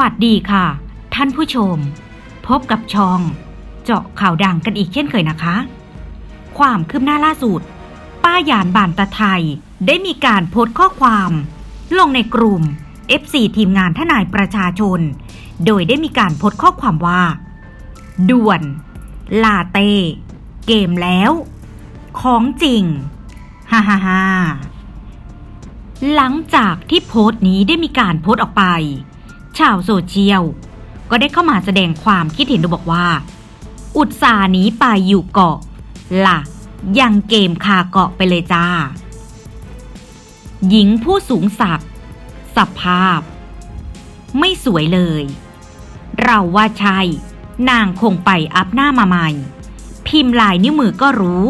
วัสดีค่ะ ท่านผู้ชม พบกับช่อง เจาะข่าวดังกันอีกเช่นเคยนะคะ ความคืบหน้าล่าสุด ป้ายานบานตะไทยได้มีการโพสต์ข้อความ ลงในกลุ่ม FC ทีมงานทนายประชาชน โดยได้มีการโพสต์ข้อความว่า ด่วน ลาเต เกมแล้ว ของจริงฮ่าฮ่าฮ่าหลังจากที่โพสต์นี้ได้มีการโพสต์ออกไป ชาวโซเชียล ก็ได้เข้ามาแสดงความคิดเห็นโดยบอกว่า อุตส่าห์หนีไปอยู่เกาะล่ะ ยังเกมคาเกาะไปเลยจ้า หญิงผู้สูงศักดิ์สภาพ ไม่สวยเลย เราว่าใช่นางคงไปอัพหน้ามาใหม่ พิมพ์ลายนิ้วมือก็รู้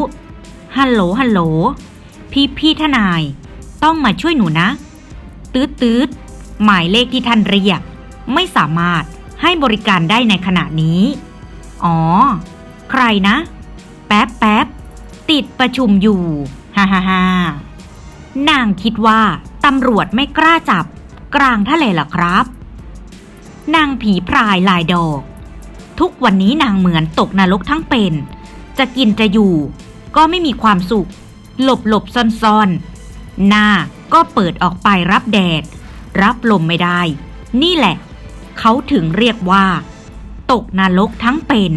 ฮัลโหลฮัลโหล พี่พี่ทนาย ต้องมาช่วยหนูนะ ตืดตืดหมายเลขที่ท่านเรียก ไม่สามารถให้บริการได้ในขณะนี้ อ๋อ ใครนะ แป๊บแป๊บติดประชุมอยู่ฮ่าฮ่าฮ่านางคิดว่าตำรวจไม่กล้าจับ กลางทะเลหรอครับ นางผีพรายลายดอก ทุกวันนี้นางเหมือนตกนรกทั้งเป็น จะกินจะอยู่ ก็ไม่มีความสุข หลบหลบซ่อนซ่อนหน้าก็เปิดออกไปรับแดด รับลมไม่ได้ นี่แหละ เขาถึงเรียกว่า ตกนรกทั้งเป็น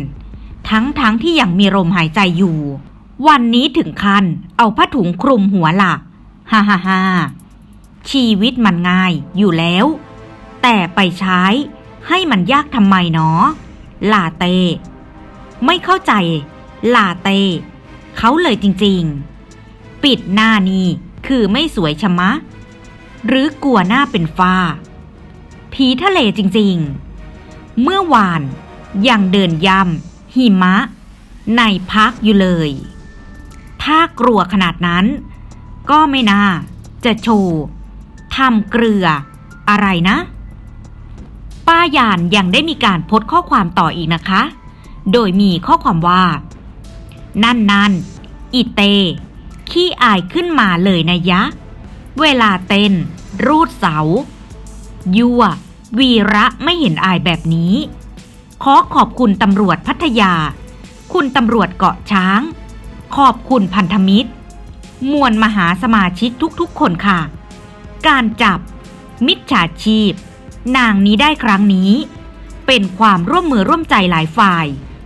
ทั้งทั้งที่ยังมีลมหายใจอยู่ วันนี้ถึงคันเอาผ้าถุงคลุมหัวล่ะฮ่าฮ่าฮ่าชีวิตมันง่ายอยู่แล้ว แต่ไปใช้ให้มันยากทำไมเนาะลาเต้ไม่เข้าใจ ลาเต้เขาเลยจริงๆ ปิดหน้านี่คือไม่สวยชะมะ หรือกลัวหน้าเป็นฟ้า ผีทะเลจริงๆ เมื่อวานยังเดินย่ำหิมะ ในพักอยู่เลย ถ้ากลัวขนาดนั้น ก็ไม่น่า จะโชว์ทำเกลืออะไรนะ ป้ายานยังได้มีการโพสข้อความต่ออีกนะคะ โดยมีข้อความว่า นั่นนั่นอีเต ขี้อายขึ้นมาเลยนะยะ เวลาเต้นรูดเสา ยั่ว วีระไม่เห็นอายแบบนี้ ขอขอบคุณตำรวจพัทยา คุณตำรวจเกาะช้าง ขอบคุณพันธมิตร มวลมหาสมาชิกทุกๆ คนค่ะ การจับ มิจฉาชีพ นางนี้ได้ครั้งนี้ เป็นความร่วมมือร่วมใจหลายฝ่าย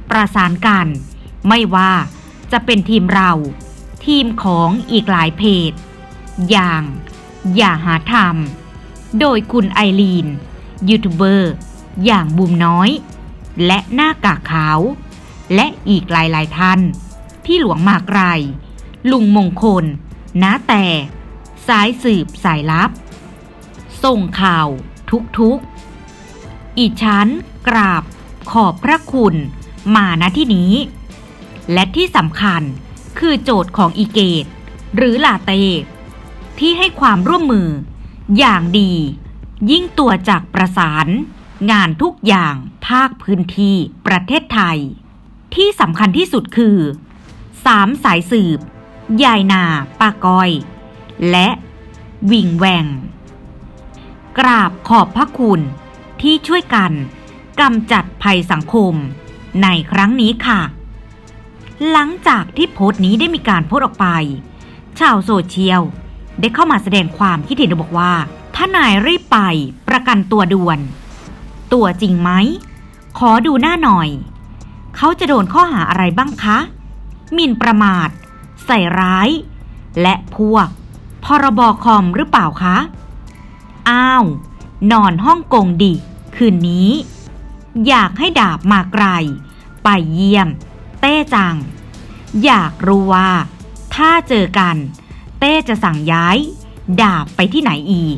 ประสานกัน ไม่ว่าจะเป็นทีมเรา ทีมของอีกหลายเพจ อย่าง อย่าหาทำ โดยคุณไอรีน ยูทูบเบอร์ อย่างบุมน้อย และหน้ากากขาว และอีกหลายๆท่าน พี่หลวงมากไรลุงมงคลน้าแต่สายสืบสายลับ ส่งข่าวทุกๆอีชั้นกราบขอบพระคุณมาณที่นี้ และที่สำคัญคือโจทย์ของอีเกต หรือลาเต ที่ให้ความร่วมมือ อย่างดี ยิ่งตัวจากประสาน งานทุกอย่างภาคพื้นที่ประเทศไทย ที่สำคัญที่สุดคือสามสายสืบ ยายนาปากอย และวิงแวง กราบขอบพระคุณที่ช่วยกันกำจัดภัยสังคมในครั้งนี้ค่ะ หลังจากที่โพสต์นี้ได้มีการโพสต์ออกไป ชาวโซเชียล ได้เข้ามาแสดงความคิดเห็นบอกว่า ถ้านายรีบไปประกันตัวด่วน ตัวจริงไหม ขอดูหน้าหน่อย เขาจะโดนข้อหาอะไรบ้างคะหมิ่นประมาท ใส่ร้าย และพวก พรบคอมหรือเปล่าคะ อ้าว นอนห้องกงดิ คืนนี้ อยากให้ดาบมาไกล ไปเยี่ยม เต้จัง อยากรู้ว่า ถ้าเจอกัน เต้จะสั่งย้าย ดาบไปที่ไหนอีก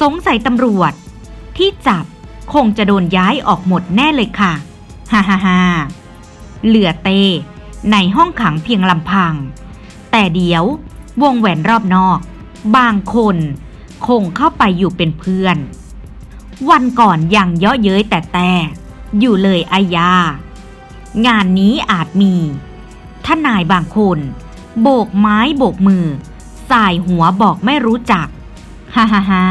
สงสัยตำรวจ ที่จับคงจะโดนย้ายออกหมดแน่เลยค่ะ ฮ่าฮ่าฮ่าเหลือเต้ในห้องขังเพียงลำพัง แต่เดี๋ยววงแหวนรอบนอก บางคนคงเข้าไปอยู่เป็นเพื่อน วันก่อนยังเยาะเย้ยแต่แต่อยู่เลยอายา งานนี้อาจมีท่านายบางคน โบกไม้โบกมือ สายหัวบอกไม่รู้จัก ฮ่าฮ่าฮ่า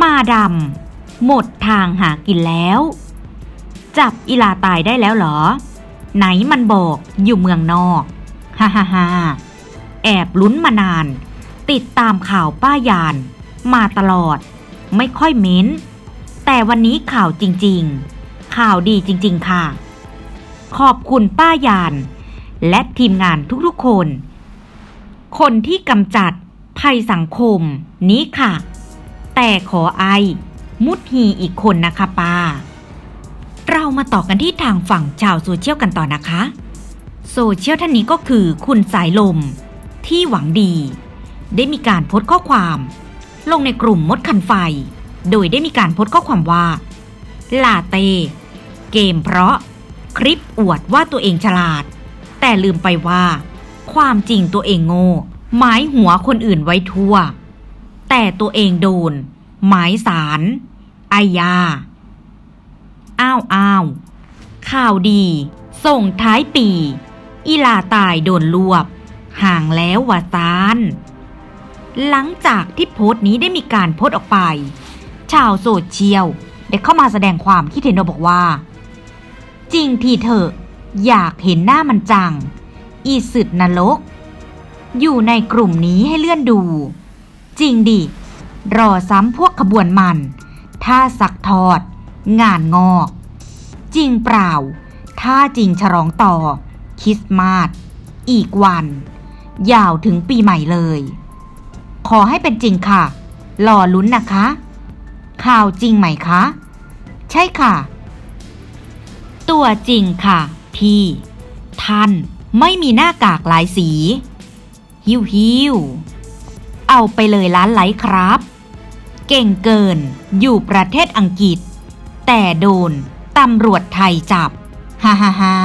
มาดำหมดทางหากินแล้ว จับอีลาตายได้แล้วเหรอ ไหนมันบอกอยู่เมืองนอก ฮ่าฮ่าฮ่าแอบลุ้นมานาน ติดตามข่าวป้ายาน มาตลอด ไม่ค่อยเม้น แต่วันนี้ข่าวจริง ๆ ข่าวดีจริง ๆ ค่ะ ขอบคุณป้ายาน และทีมงานทุกๆคน คนที่กำจัดภัยสังคมนี้ค่ะ แต่ขอไอ มุดฮีอีกคนนะคะป้า เรามาต่อกันที่ทางฝั่งชาวโซเชียลกันต่อนะคะ โซเชียลท่านนี้ก็คือคุณสายลม ที่หวังดี ได้มีการโพสต์ข้อความ ลงในกลุ่มมดคันไฟ โดยได้มีการโพสต์ข้อความว่าลาเต้เกมเพราะคลิปอวดว่าตัวเองฉลาด แต่ลืมไปว่า ความจริงตัวเองโง่หมายหัวคนอื่นไว้ทั่ว แต่ตัวเองโดน หมายสารอายาอ้าวอ้าวข่าวดี ส่งท้ายปี อีลาตายโดนรวบ ห่างแล้ววาซาน หลังจากที่โพสต์นี้ได้มีการโพสต์ออกไป ชาวโซเชียลได้เข้ามาแสดงความคิดเห็นบอกว่า จริงทีเถอะ อยากเห็นหน้ามันจัง อีสึดนรก อยู่ในกลุ่มนี้ให้เลื่อนดู จริงดิ รอซ้ำพวกขบวนมัน ถ้าสักทอด งานงอก จริงเปล่า ถ้าจริงฉลองต่อ คริสต์มาส อีกวัน ยาวถึงปีใหม่เลย ขอให้เป็นจริงค่ะ รอลุ้นนะคะ ข่าวจริงไหมคะ ใช่ค่ะ ตัวจริงค่ะ พี่ ท่านไม่มีหน้ากากหลายสีฮิวฮิวเอาไปเลยล้านไลค์ครับ เก่งเกินอยู่ประเทศอังกฤษ แต่โดนตำรวจไทยจับ ฮ่าฮ่าฮ่า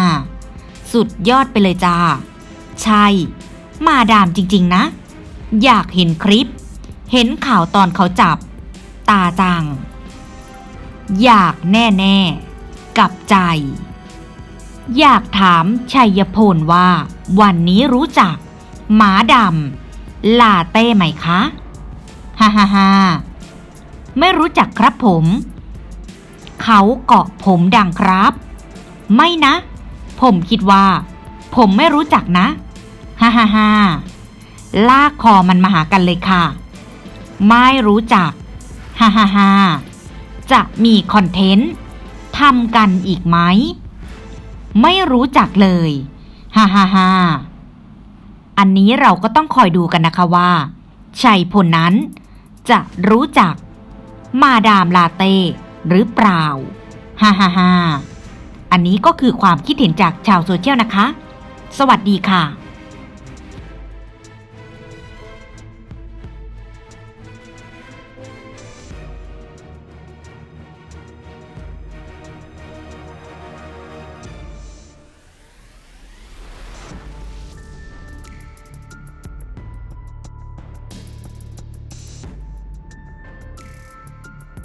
สุดยอดไปเลยจ้า ใช่ มาดามจริงๆนะ อยากเห็นคลิป เห็นข่าวตอนเขาจับ ตาจัง อยากแน่ ๆ กับใจ อยากถามชัยพลว่า วันนี้รู้จัก หมาดำลาเต้ไหมคะฮ่าฮ่าฮ่าไม่รู้จักครับผม เขาเกาะผมดังครับ ไม่นะ ผมคิดว่า ผมไม่รู้จักนะฮ่าฮ่าฮ่าลากคอมันมาหากันเลยค่ะ ไม่รู้จักฮ่าฮ่าฮ่าจะมีคอนเทนต์ทำกันอีกไหม ไม่รู้จักเลยฮ่าฮ่าฮ่าอันนี้เราก็ต้องคอยดูกันนะคะว่าชัยพลนั้น จะรู้จัก มาดามลาเต้หรือเปล่าฮ่าฮ่าฮ่าอันนี้ก็คือความคิดเห็นจากชาวโซเชียลนะคะ สวัสดีค่ะ